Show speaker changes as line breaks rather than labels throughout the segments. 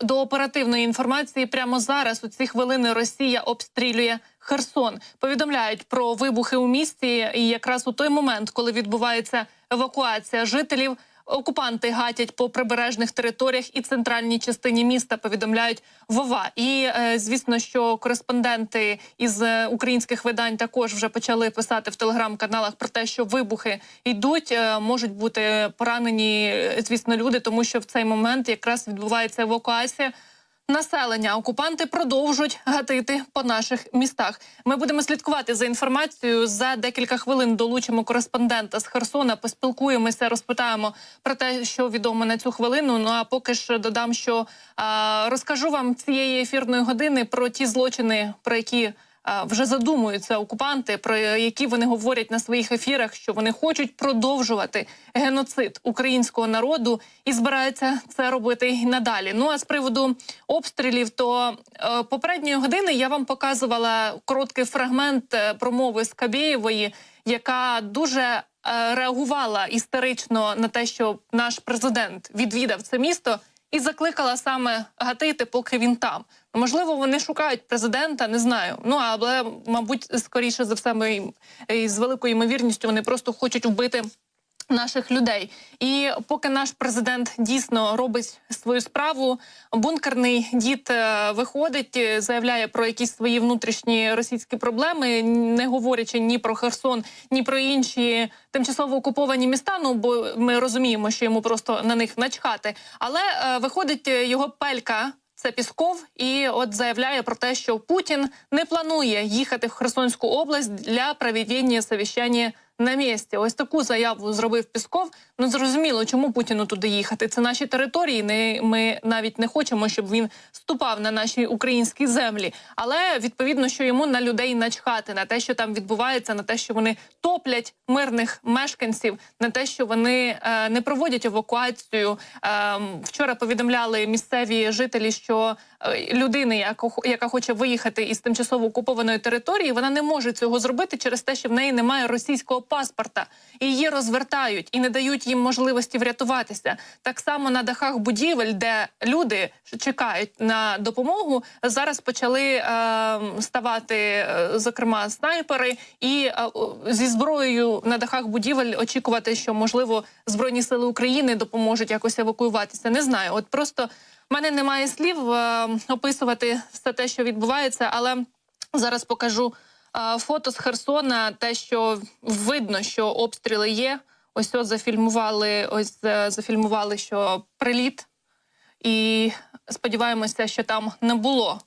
До оперативної інформації прямо зараз у ці хвилини Росія обстрілює Херсон. Повідомляють про вибухи у місті, і якраз у той момент, коли відбувається евакуація жителів, окупанти гатять по прибережних територіях і центральній частині міста. Повідомляють Вова. І е, звісно, що кореспонденти із е, українських видань також вже почали писати в телеграм-каналах про те, що вибухи йдуть, е, можуть бути поранені, звісно, люди, тому що в цей момент якраз відбувається евакуація. Населення окупанти продовжують гатити по наших містах. Ми будемо слідкувати за інформацією. За декілька хвилин долучимо кореспондента з Херсона. Поспілкуємося, розпитаємо про те, що відомо на цю хвилину. Ну а поки ж додам, що а, розкажу вам цієї ефірної години про ті злочини, про які вже задумуються окупанти, про які вони говорять на своїх ефірах, що вони хочуть продовжувати геноцид українського народу і збираються це робити і надалі. Ну а з приводу обстрілів, то е, попередньої години я вам показувала короткий фрагмент е, промови Скабєєвої, яка дуже е, реагувала історично на те, що наш президент відвідав це місто. І закликала саме гатити, поки він там. Можливо, вони шукають президента, не знаю. Ну але, мабуть, скоріше за все, ми з великою ймовірністю вони просто хочуть вбити наших людей. І поки наш президент дійсно робить свою справу, бункерний дід е, виходить, е, заявляє про якісь свої внутрішні російські проблеми, не говорячи ні про Херсон, ні про інші тимчасово окуповані міста. Ну бо ми розуміємо, що йому просто на них начхати. Але е, виходить е, його пелька. Це Пісков, і от заявляє про те, що Путін не планує їхати в Херсонську область для проведення совіщання на місці. Ось таку заяву зробив Пісков. Ну зрозуміло, чому Путіну туди їхати. Це наші території. Не ми навіть не хочемо, щоб він ступав на наші українські землі. Але відповідно, що йому на людей начхати, на те, що там відбувається, на те, що вони топлять мирних мешканців, на те, що вони е, не проводять евакуацію. Е, вчора повідомляли місцеві жителі, що е, людини, яка, яка хоче виїхати із тимчасово окупованої території, вона не може цього зробити через те, що в неї немає російського паспорта, її розвертають і не дають їм можливості врятуватися. Так само на дахах будівель, де люди чекають на допомогу, зараз почали е, ставати, зокрема, снайпери, і е, зі зброєю на дахах будівель очікувати, що можливо збройні сили України допоможуть якось евакуюватися. Не знаю, от просто. У мене немає слів е, описувати все те, що відбувається, але зараз покажу фото з Херсона. Те, що видно, що обстріли є. Ось от зафільмували. Ось е, зафільмували, що приліт, і сподіваємося, що там не було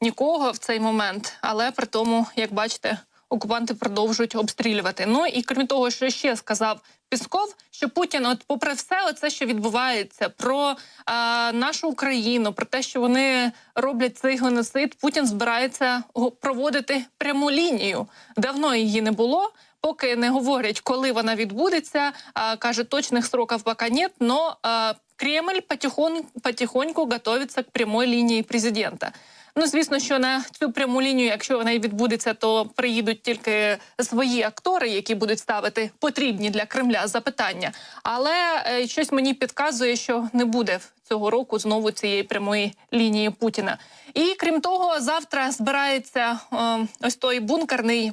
нікого в цей момент. Але при тому, як бачите, окупанти продовжують обстрілювати. Ну і крім того, що ще сказав Пісков, що Путін, от, попри все, оце, що відбувається, про а, нашу Україну, про те, що вони роблять цей геноцид, Путін збирається проводити пряму лінію. Давно її не було. Поки не говорять, коли вона відбудеться, а, каже, точних сроків поки нет, но а, Кремль потихон, потихоньку готується к прямой лінії президента. Ну, звісно, що на цю пряму лінію, якщо вона і відбудеться, то приїдуть тільки свої актори, які будуть ставити потрібні для Кремля запитання. Але е, щось мені підказує, що не буде цього року знову цієї прямої лінії Путіна. І крім того, завтра збирається е, ось той бункерний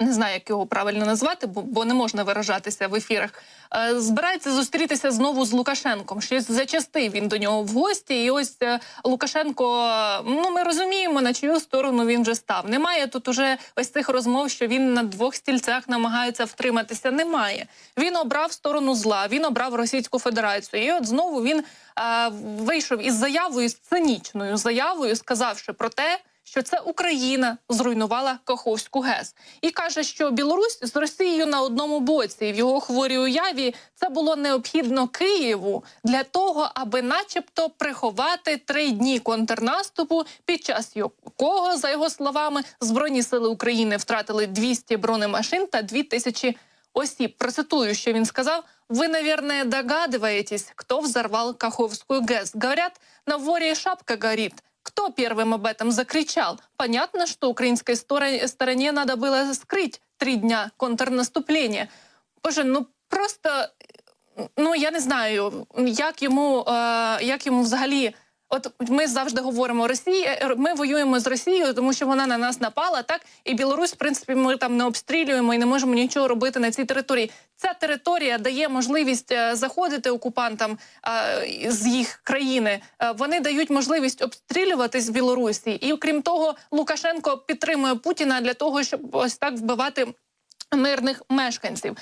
не знаю, як його правильно назвати, бо, бо не можна виражатися в ефірах. Е, збирається зустрітися знову з Лукашенком. Щось зачастив він до нього в гості. І ось е, Лукашенко. е, Ну ми розуміємо, на чию сторону він вже став. Немає тут уже ось цих розмов, що він на двох стільцях намагається втриматися. Немає. Він обрав сторону зла. Він обрав Російську Федерацію. І от знову він е, вийшов із заявою з цинічною заявою, сказавши про те що це Україна зруйнувала Каховську ГЕС, і каже, що Білорусь з Росією на одному боці і в його хворій уяві це було необхідно Києву для того, аби, начебто, приховати три дні контрнаступу, під час якого, за його словами, збройні сили України втратили 200 бронемашин та 2000 осіб. Процитую, що він сказав. Вы, наверное, догадываетесь, кто взорвал Каховскую ГЭС. Говорят, на воре и шапка горит. Кто первым об этом закричал? Понятно, что украинской стороне, стороне надо было скрыть три дня контрнаступления. Боже, ну просто ну я не знаю, як йому, е, як йому взагалі От ми завжди говоримо Росія. е, Ми воюємо з Росією, тому що вона на нас напала. Так і Білорусь, в принципі, ми там не обстрілюємо і не можемо нічого робити на цій території. Ця територія дає можливість е, заходити окупантам з їх країни. Е, Вони дають можливість обстрілювати з Білорусі, і окрім того, Лукашенко підтримує Путіна для того, щоб ось так вбивати. Мирних мешканців